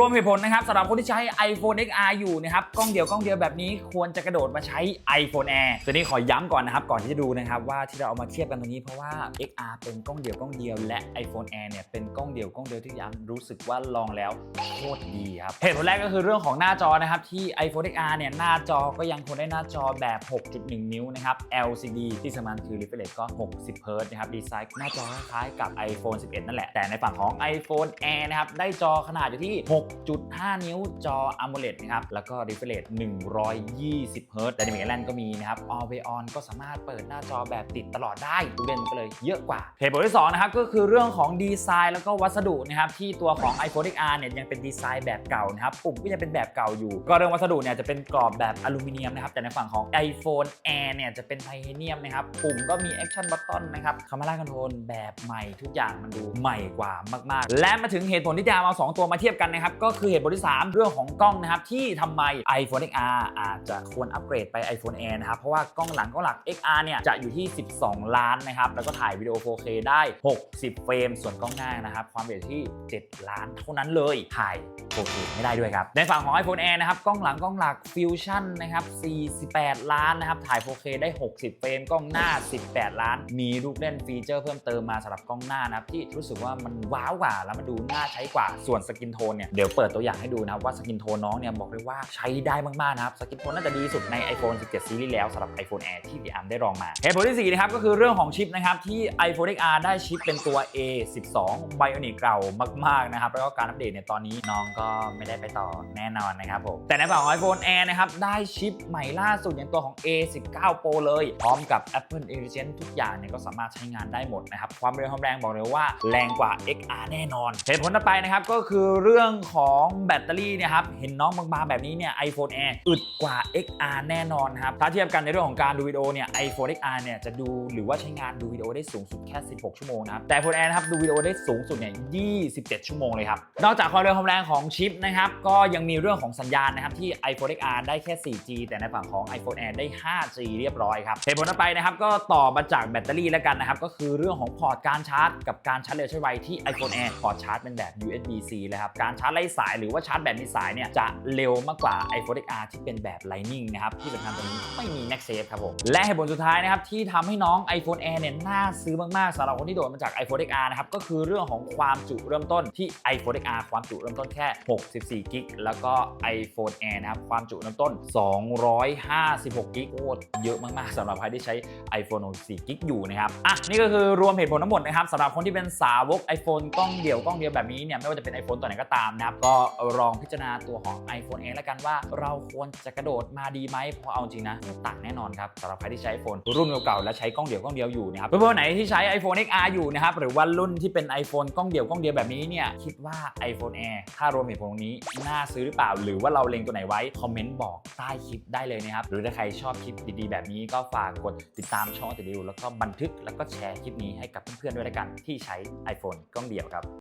รวมเหตุผลนะครับสำหรับคนที่ใช้ iPhone XR อยู่นะครับกล้องเดียวกล้องเดียวแบบนี้ควรจะกระโดดมาใช้ iPhone Air ตัวนี้ขอย้ำก่อนนะครับก่อนที่จะดูนะครับว่าที่เราเอามาเทียบกันตรงนี้เพราะว่า XR เป็นกล้องเดียวกล้องเดียวและ iPhone Air เนี่ยเป็นกล้องเดียวกล้องเดียวที่ย้ำรู้สึกว่าลองแล้วโคตรดีครับเหตุผลแรกก็คือเรื่องของหน้าจอนะครับที่ iPhone XR เนี่ยหน้าจอก็ยังคงได้หน้าจอแบบ 6.1 นิ้วนะครับ LCD ที่สำคัญคือ refresh ก็ 60 Hz นะครับดีไซน์หน้าจอคล้ายกับ iPhone 11 นั่นแหละแต่ในฝั่งของ iPhone Air นะครับได้จอขนาดอยู่ที่6.5 นิ้วจอ AMOLED นะครับ แล้วก็ refresh rate 120 Hz Dynamic Island ก็มีนะครับ Always On ก็สามารถเปิดหน้าจอแบบติดตลอดได้ดูเด่นก็เลยเยอะกว่าเหตุผลที่สองนะครับก็คือเรื่องของดีไซน์แล้วก็วัสดุนะครับที่ตัวของ iPhone XR เนี่ยยังเป็นดีไซน์แบบเก่านะครับปุ่มก็ยังเป็นแบบเก่าอยู่ ก็เรื่องวัสดุเนี่ยจะเป็นกรอบแบบอลูมิเนียมนะครับแต่ในฝั่งของ iPhone Air เนี่ยจะเป็นไทเทเนียมนะครับปุ่มก็มี Action Button นะครับคามา a าคอนโทรลแบบใหม่ทุกอย่างมันดูใหม่กว่ามาก ๆ และมาถึงเหตุผลที่จะเอาสองตัวมาเทียบกันนะครับก็คือเหตุผลที่ 3 เรื่องของกล้องนะครับ ที่ทำไม iPhone XR อาจจะควรอัปเกรดไป iPhone Air นะครับ เพราะว่ากล้องหลังกล้องหลัก XR เนี่ยจะอยู่ที่ 12 ล้านนะครับ แล้วก็ถ่ายวิดีโอ 4K ได้ 60 เฟรม ส่วนกล้องหน้านะครับ ความละเอียดที่ 7 ล้านเท่านั้นเลย ถ่าย 4K ไม่ได้ด้วยครับ ในฝั่งของ iPhone Air นะครับ กล้องหลังกล้องหลัก Fusion นะครับ 48 ล้านนะครับ ถ่าย 4K ได้ 60 เฟรม กล้องหน้า 18 ล้าน มีลูกเล่นฟีเจอร์เพิ่มเติมมาสำหรับกล้องหน้านะครับที่รู้สึกว่ามันว้าวกว่าแล้วมันดูน่าใช้กว่า ส่วนสกินโทนเนี่ยเดี๋ยวเปิดตัวอย่างให้ดูนะครับว่าสกินโทนน้องเนี่ยบอกเลยว่าใช้ได้มากๆนะครับสกินโทนน่าจะดีสุดใน iPhone 17 Series แล้วสำหรับ iPhone Air ที่พี่อาร์มได้ลองมาเหตุผลที่สี่นะครับก็คือเรื่องของชิปนะครับที่ iPhone XR ได้ชิปเป็นตัว A12 Bionic เก่ามากๆนะครับแล้วก็การอัปเดตเนี่ยตอนนี้น้องก็ไม่ได้ไปต่อแน่นอนนะครับผมแต่ในฝั่งของ iPhone Air นะครับได้ชิปใหม่ล่าสุดอย่างตัวของ A19 Pro เลยพร้อมกับ Apple Intelligence ทุกอย่างเนี่ยก็สามารถใช้งานได้หมดนะครับความเร็วความแรงบอกเลยว่าแรงกว่า XR แน่นอนเหตุผลต่อไปนะครับก็คือเรื่องของแบตเตอรี่เนะครับ เห็นน้องบางๆแบบนี้เนี่ย iPhone Air อึดกว่า XR แน่นอนครับ ถ้าเทียบกันในเรื่องของการดูวิดีโอเนี่ย iPhone XR เนี่ยจะดูหรือว่าใช้งานดูวิดีโอได้สูงสุดแค่ 16 ชั่วโมงนะครับ แต่ iPhone Air นะครับดูวิดีโอได้สูงสุดเนี่ย 27 ชั่วโมงเลยครับ นอกจากความเร็วความแรงของชิปนะครับ ก็ยังมีเรื่องของสัญญาณนะครับที่ iPhone XR ได้แค่ 4G แต่ในฝั่งของ iPhone Air ได้ 5G เรียบร้อยครับเหตุผลต่อไปนะครับก็ต่อมาจากแบตเตอรี่แล้วกันนะครับก็คือเรื่องของพอร์ตการชาร์จ กับการชาร์จเร็วใช้ไวที่ iPhone Air พอร์ตชาร์จเป็นแบบ USB-C เลยครับการชาร์จไร้สายหรือว่าชาร์จแบบมีสายเนี่ยจะเร็วมากกว่า iPhone XR ที่เป็นแบบ Lightning นะครับที่สำคัญตรงนี้ไม่มี MagSafe ครับผมและเหตุผลสุดท้ายนะครับที่ทำให้น้อง iPhone Air เนี่ยน่าซื้อมากๆสำหรับคนที่โดดมาจาก iPhone XR นะครับก็คือเรื่องของความจุเริ่มต้นที่ iPhone XR ความจุเริ่มต้นแค่ 64กิกแล้วก็ iPhone Air นะครับความจุเริ่มต้น 256กิกโคตรเยอะมากๆสำหรับใครที่ใช้ iPhone 64กิกอยู่นะครับอะนี่ก็คือรวมเหตุผลทั้งหมดนะครับสำหรับคนที่เป็นสาวก iPhone กล้องเดี่ยวกล้องเดียวแบบนี้เนี่ยไม่ว่าจะเป็น iPhone ตัวไหนก็ตามนะครับ ก็ลองพิจารณาตัวของ iPhone เองแล้วกันว่าเราควรจะกระโดดมาดีไหมเพราะเอาจริงนะต่างแน่นอนครับสำหรับใครที่ใช้ iPhone รุ่นเก่าๆและใช้กล้องเดี่ยวกล้องเดียวอยู่นะครับเพื่อนๆไหนที่ใช้ iPhone XR อยู่นะครับหรือว่ารุ่นที่เป็น iPhone กล้องเดี่ยวกล้องเดียวแบบนี้เนี่ยคิดว่า iPhone Air ถ้ารวมเหตุผลตรงนี้น่าซื้อหรือเปล่า หรือว่าเราเล็งตัวไหนไว้คอมเมนต์บอกใต้คลิปได้เลยนะครับหรือถ้าใครชอบคลิปดีๆ แบบนี้ก็ฝากกดติดตามช่องติดดิวแล้วก็บันทึกแล้วก็แชร์คลิปนี้ให้กับเพื่อนๆด้วยละกันที่ใช้ iPhone กล้องเดี่ยวครับ